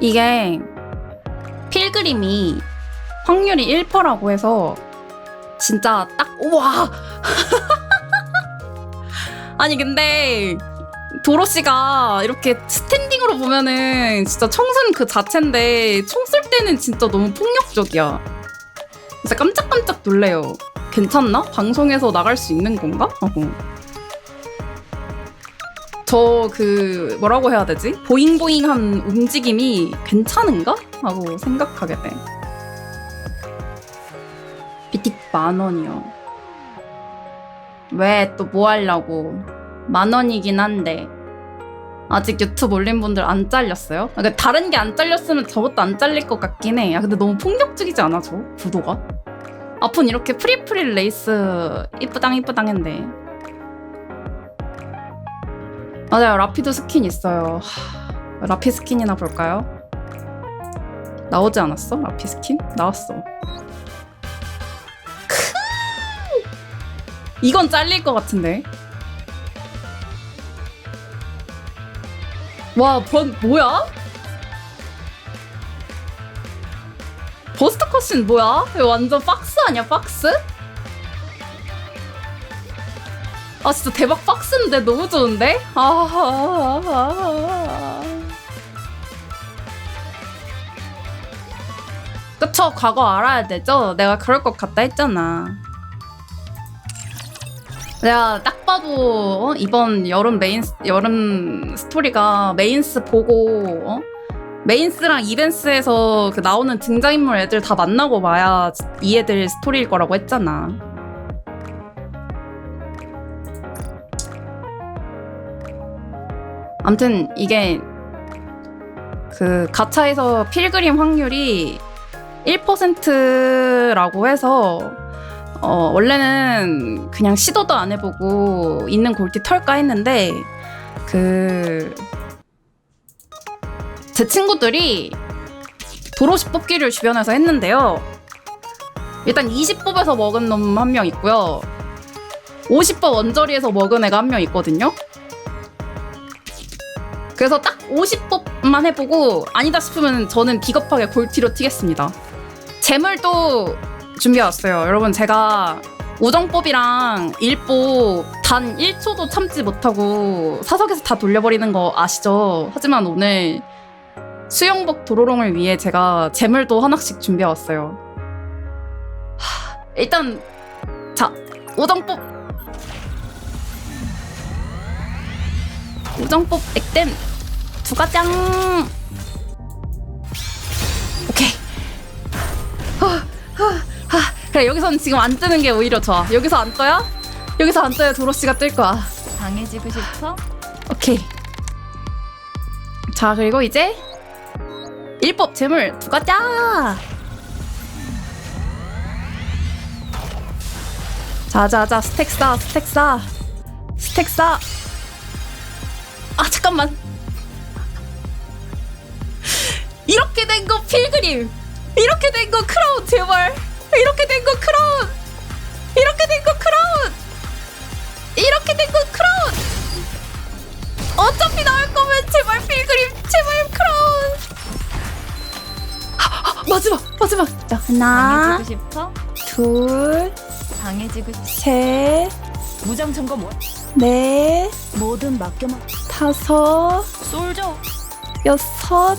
이게 필그림이 확률이 1%라고 해서 진짜 딱 우와 아니 근데 도로 씨가 이렇게 스탠딩으로 보면은 진짜 청순 그 자체인데 총 쏠 때는 진짜 너무 폭력적이야. 진짜 깜짝깜짝 놀래요. 괜찮나? 방송에서 나갈 수 있는 건가? 하고. 저 그 뭐라고 해야 되지? 보잉보잉한 움직임이 괜찮은가? 하고 생각하게 돼. 비틱 만 원이요. 왜 또 뭐 하려고? 만 원이긴 한데 아직 유튜브 올린 분들 안 잘렸어요? 그러니까 다른 게 안 잘렸으면 저것도 안 잘릴 것 같긴 해. 야, 근데 너무 폭력적이지 않아 저 구도가? 앞은 이렇게 프리프리 레이스 이쁘당 이쁘당 했는데 맞아요 라피드 스킨 있어요 하, 라피 스킨이나 볼까요? 나오지 않았어? 라피 스킨? 나왔어 크! 이건 잘릴 것 같은데 와, 번 뭐야? 버스터 컷신 뭐야? 이거 완전 박스 아니야, 박스? 아, 진짜 대박 박스인데 너무 좋은데? 아, 아, 아, 아. 그쵸, 과거 알아야 되죠? 내가 그럴 것 같다 했잖아. 내가 딱 봐도 어? 이번 여름 메인 스- 여름 스토리가 메인스 보고 어? 메인스랑 이벤스에서 그 나오는 등장인물 애들 다 만나고 봐야 이 애들 스토리일 거라고 했잖아. 암튼 이게 그 가차에서 필그림 확률이 1%라고 해서 어, 원래는 그냥 시도도 안 해보고 있는 골티 털까 했는데 그 제 친구들이 도로시 뽑기를 주변에서 했는데요. 일단 20뽑에서 먹은 놈 한 명 있고요. 50법 원저리에서 먹은 애가 한 명 있거든요. 그래서 딱 50법만 해보고 아니다 싶으면 저는 비겁하게 골티로 튀겠습니다. 재물도 준비해왔어요. 여러분 제가 우정법이랑 일법 단 1초도 참지 못하고 사석에서 다 돌려버리는 거 아시죠? 하지만 오늘 수영복 도로롱을 위해 제가 재물도 하나씩 준비해왔어요. 하, 일단 자 우정법 우정법 액땜 두 가장 오케이 그래 여기서는 지금 안 뜨는 게 오히려 좋아. 여기서 안 떠야? 여기서 안 떠야 도로 씨가 뜰 거야. 강해지고 싶어? 오케이. 자 그리고 이제 일법 재물 두 가자. 자자자 스택 쌓 스택 쌓 스택 쌓. 아 잠깐만. 이렇게 된 거 필그림. 이렇게 된 거 크라운 제발. 이렇게 된 거 크라운. 이렇게 된 거 크라운. 이렇게 된 거 크라운. 어차피 나올 거면 제발 필그림 제발 크라운. 아, 아, 마지막 마지막. 자 하나 싶어? 둘 강해지고 싶... 셋, 무장 점검 뭐? 넷, 뭐든 맡겨놔 다섯, 솔져 여섯,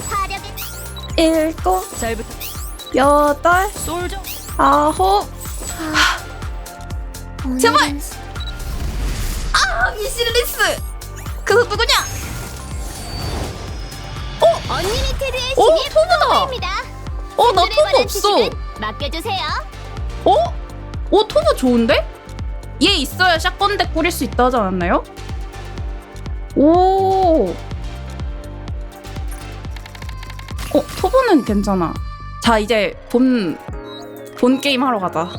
일곱, 잘 부탁 여덟, 솔져 아홉. 제발! 아 미실리스. 그거 누구냐? 어 신입 토브다. 입니다. 어 나 오늘의 토브 관한 없어. 지식은 맡겨주세요. 어? 어 토브 좋은데? 얘 있어야 샷건 덱 꾸릴 수 있다 하지 않았나요? 오. 어 토브는 괜찮아. 자 이제 본 본 게임 하러 가자.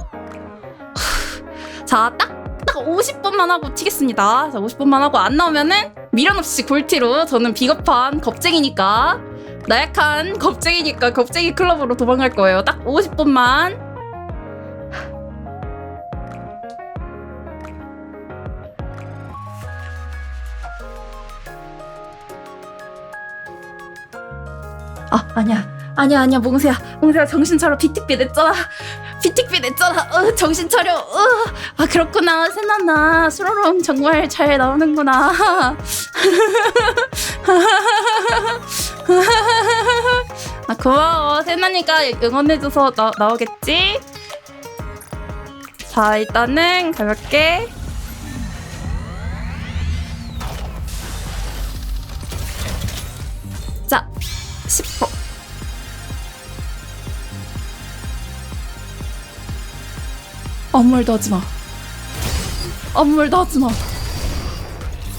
자 딱 딱 50분만 하고 튀겠습니다. 자 50분만 하고 안 나오면은 미련 없이 골티로 저는 비겁한 겁쟁이니까 나약한 겁쟁이니까 겁쟁이 클럽으로 도망갈 거예요. 딱 50분만. 아 아니야 아니야 아니야 몽세야. 몽세야 정신 차려. 비틱비 냈잖아. 비틱비 냈잖아. 어, 정신 차려. 어. 아 그렇구나. 세나나. 수로롱 정말 잘 나오는구나. 아 고마워. 세나니까 응원해줘서 나, 나오겠지? 자 일단은 가볍게. 자 말도 하지마. 말도 하지마.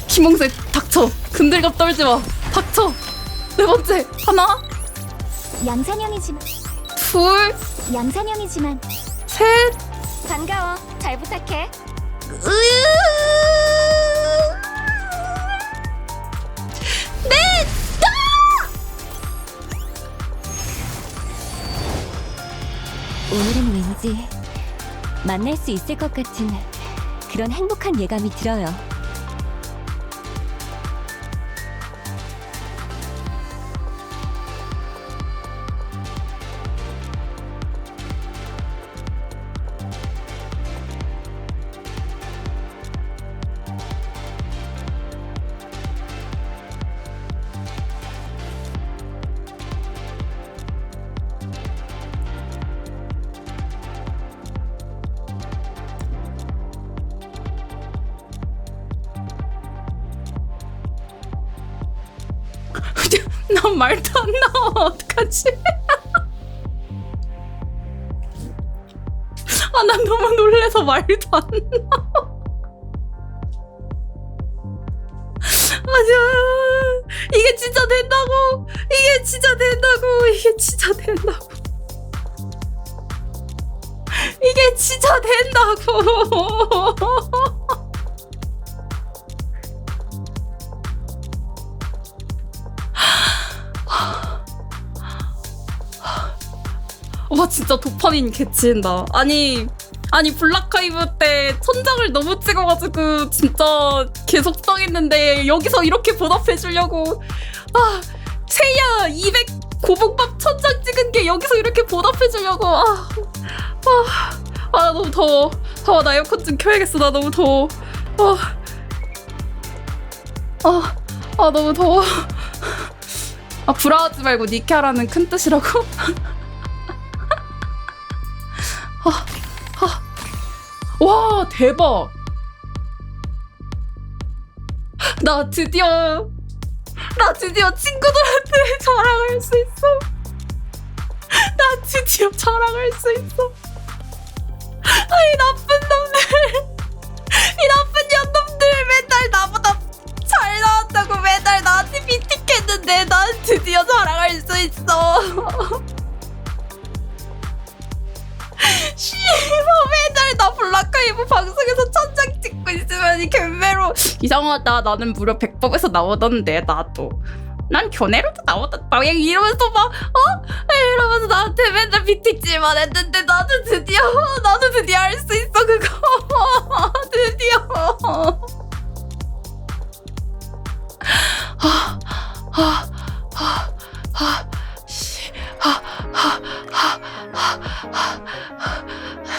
김홍세 닥쳐. 근들갑 떨지마. 닥쳐. 네 번째 하나. 양산형이지만 둘. 양산형이지만 셋. 반가워. 잘 부탁해. 오늘은 왠지 만날 수 있을 것 같은 그런 행복한 예감이 들어요. 난 말도 안 나와. 어떡하지? 아 난 너무 놀래서 말도 안 나와. 맞아 이게 진짜 된다고. 이게 진짜 된다고. 이게 진짜 된다고. 이게 진짜 된다고 와 진짜 도파민 개치인다. 아니 아니 블락하이브 때 천장을 너무 찍어가지고 진짜 계속 당했는데 여기서 이렇게 보답해 주려고. 아 세야 200 고봉밥 천장 찍은 게 여기서 이렇게 보답해 주려고. 아, 아, 너무 더워. 더워 나 에어컨 좀 켜야겠어. 나 너무 더워. 아, 아, 아 너무 더워. 아 불화하지 말고 니케하라는 큰 뜻이라고 와 대박. 나 드디어 나 드디어 친구들한테 자랑할 수 있어. 나 드디어 자랑할 수 있어 이상하다 나는 무려 백법에서 나오던데 나도 난 견해로도 나오다 막 이러면서 막 어? 이러면서 나한테 맨날 비틱질만 했는데 나도 드디어 나도 드디어 할 수 있어 그거 드디어 씨.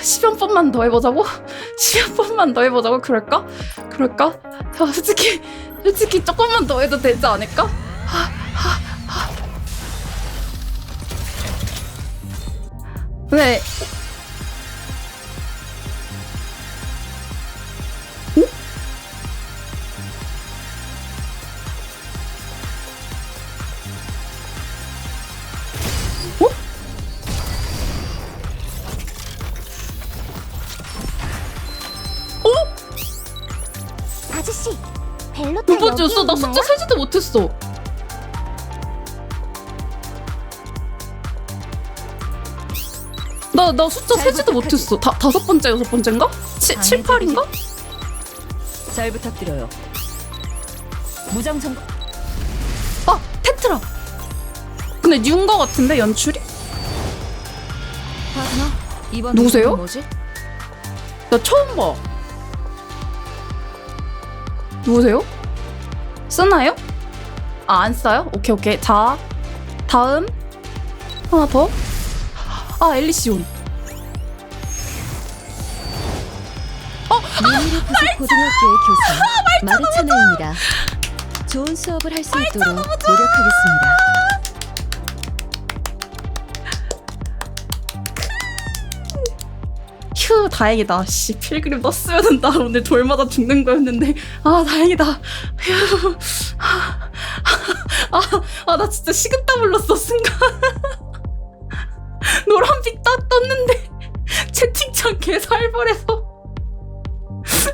10여 번만 더 해보자고? 10여 번만 더 해보자고? 그럴까? 그럴까? 야, 솔직히, 솔직히 조금만 더 해도 되지 않을까? 하, 하, 하. 네. 번째였어? 나 숫자 세지도 못했어. 나, 나 숫자 잘 세지도. 못했어. 다, 다섯 번째, 여섯 번째인가? 치, 칠, 팔인가? 잘 부탁드려요. 무장 점검 아, 테트라. 근데 뉴인 거 같은데, 연출이? 하나 이번 누구세요? 뭐지? 나 처음 봐. 누구세요? 쓰나요? 아, 안 써요? 오케이, 오케이. 자, 다음. 하나 더. 아 엘리시온. 미미르 부속 고등학교의 교사 마르차나입니다. 좋은 수업을 할 수 있도록 노력하겠습니다. 휴 다행이다. 씨 필그림 떴으면 나 오늘 돌마다 죽는 거였는데 아 다행이다. 휴. 아나 진짜 식은땀 흘렀어 순간. 노란빛 딱 떴는데 채팅창 개 살벌해서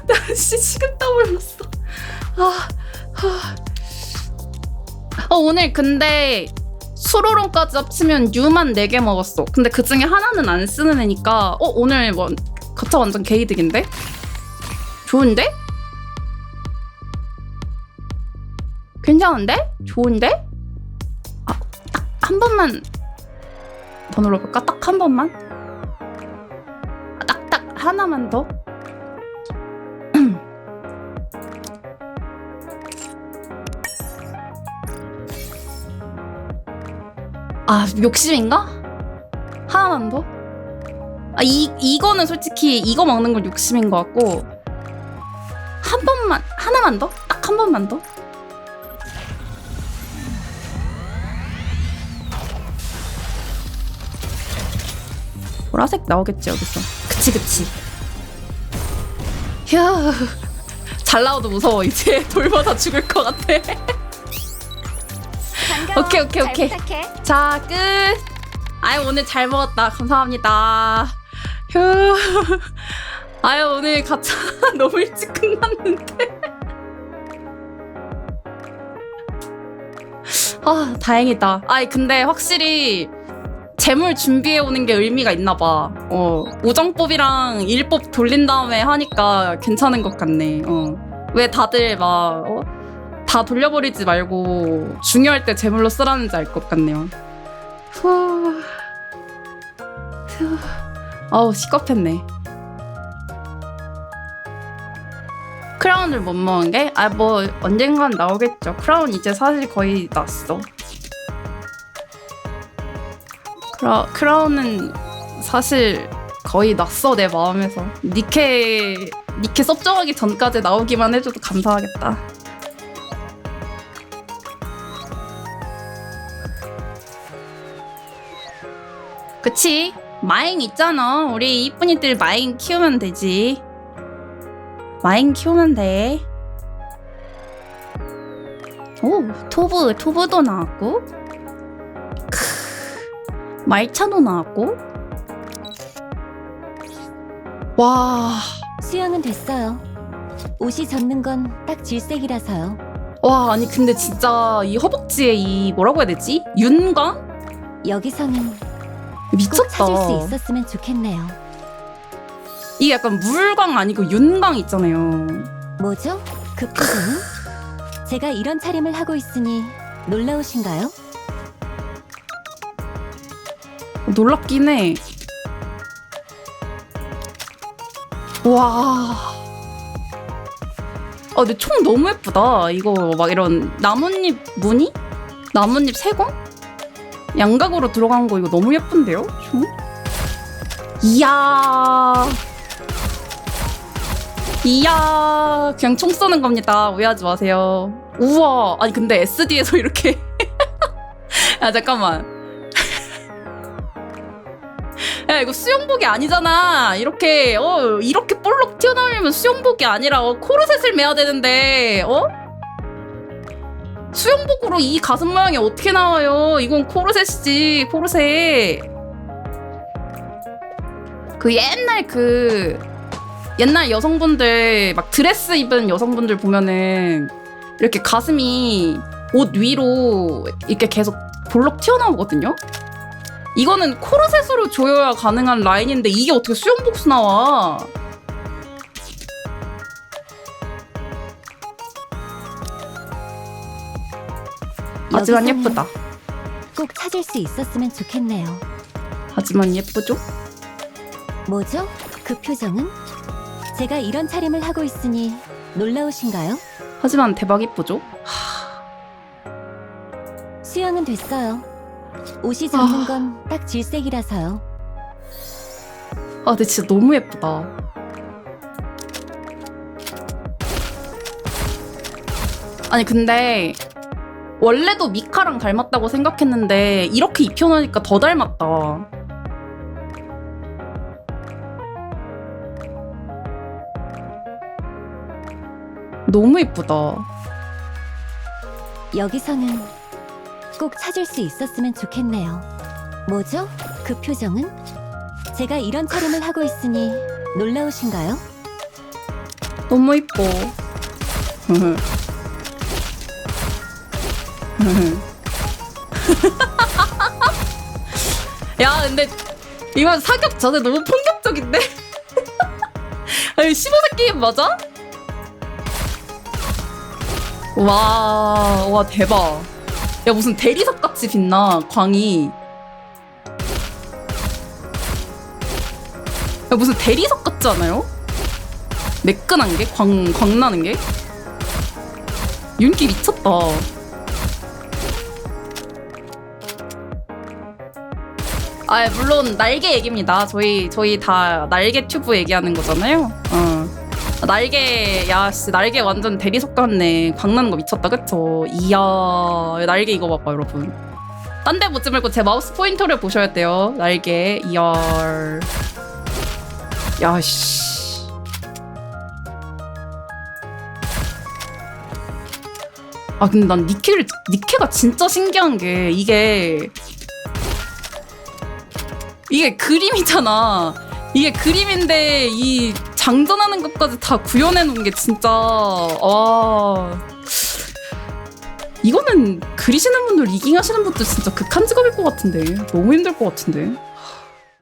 나씨 식은땀 흘렀어. 아, 아. 어 오늘 근데 수로롱까지 합치면 유만 4개 먹었어. 근데 그 중에 하나는 안 쓰는 애니까, 어, 오늘 뭐, 가차 완전 개이득인데? 좋은데? 괜찮은데? 좋은데? 아, 딱 한 번만 더 눌러볼까? 딱 한 번만? 아, 딱, 딱 하나만 더? 아 욕심인가? 하나만 더? 아 이 이거는 솔직히 이거 먹는 건 욕심인 것 같고 한 번만 하나만 더? 딱 한 번만 더? 보라색 나오겠지 여기서 그치 그치 휴. 잘 나와도 무서워 이제 돌마다 죽을 것 같아 오케이 오케이 오케이 자, 끝. 아유, 오늘 잘 먹었다. 감사합니다. 휴. 아유, 오늘 가차 너무 일찍 끝났는데. 아, 다행이다. 아이, 근데 확실히 재물 준비해 오는 게 의미가 있나 봐. 어, 우정법이랑 일법 돌린 다음에 하니까 괜찮은 것 같네. 어. 왜 다들 막, 어? 다 돌려버리지 말고 중요할 때 제물로 쓰라는지 알 것 같네요. 후. 후. 아우 시겁했네. 크라운을 못 먹은 게? 아 뭐 언젠간 나오겠죠. 크라운 이제 사실 거의 났어. 크라, 크라운은 사실 거의 났어 내 마음에서. 니케 니케 섭정하기 전까지 나오기만 해줘도 감사하겠다. 그치? 마잉 있잖아. 우리 이쁜이들 마잉 키우면 되지. 마잉 키우면 돼. 오, 토브, 토브도 나왔고. 크, 말차도 나왔고. 와, 수영은 됐어요. 옷이 젖는 건 딱 질색이라서요. 와, 아니 근데 진짜 이 허벅지에 이 뭐라고 해야 되지? 윤광? 여기서는 꼭 미쳤다. 찾을 수 있었으면 좋겠네요. 이게 약간 물광 아니고 윤광 있잖아요. 뭐죠? 그 표정은? 제가 이런 차림을 하고 있으니 놀라우신가요? 놀랍긴 해. 와. 아, 근데 총 너무 예쁘다. 이거 막 이런 나뭇잎 무늬? 나뭇잎 세공? 양각으로 들어간 거 이거 너무 예쁜데요? 총? 이야. 이야. 그냥 총 쏘는 겁니다. 오해하지 마세요. 우와. 아니, 근데 SD에서 이렇게. 아, 잠깐만. 야 이거 수영복이 아니잖아 이렇게 어 이렇게 볼록 튀어나오려면 수영복이 아니라 어, 코르셋을 매야 되는데 어 수영복으로 이 가슴 모양이 어떻게 나와요? 이건 코르셋이지 코르셋. 그 옛날 그 옛날 여성분들 막 드레스 입은 여성분들 보면은 이렇게 가슴이 옷 위로 이렇게 계속 볼록 튀어나오거든요? 이거는 코르셋으로 조여야 가능한 라인인데 이게 어떻게 수영복수 나와? 하지만 여기서는 예쁘다. 꼭 찾을 수 있었으면 좋겠네요. 하지만 예쁘죠? 뭐죠? 그 표정은? 제가 이런 차림을 하고 있으니 놀라우신가요? 하지만 대박 예쁘죠? 수영은 됐어요. 옷이 젖는 아. 건딱 질색이라서요. 아 근데 진짜 너무 예쁘다. 아니 근데 원래도 미카랑 닮았다고 생각했는데 이렇게 입혀놓으니까 더 닮았다. 너무 예쁘다. 여기서는 꼭 찾을 수 있었으면 좋겠네요. 뭐죠? 그 표정은? 제가 이런 촬영을 하고 있으니 놀라우신가요? 너무 이뻐. 야, 근데 이건 사격 전에 너무 폭력적인데? 아니, 15세 게임 맞아? 와, 와, 대박. 야, 무슨 대리석 같이 빛나, 광이. 야, 무슨 대리석 같지 않아요? 매끈한 게? 광, 광 나는 게? 윤기 미쳤다. 아, 물론 날개 얘기입니다. 저희 저희 다 날개 튜브 얘기하는 거잖아요. 어. 날개 야, 씨, 날개 완전 대리석 같네. 광 나는 거 미쳤다, 그쵸? 이야, 날개 이거 봐봐, 여러분. 딴 데 보지 말고 제 마우스 포인터를 보셔야 돼요. 날개, 이야. 야, 씨. 아 근데 난 니케를 니케가 진짜 신기한 게 이게 이게 그림이잖아. 이게 그림인데 이 장전하는 것까지 다 구현해 놓은 게 진짜 아 이거는 그리시는 분들 리깅 하시는 분들 진짜 극한 직업일 것 같은데. 너무 힘들 것 같은데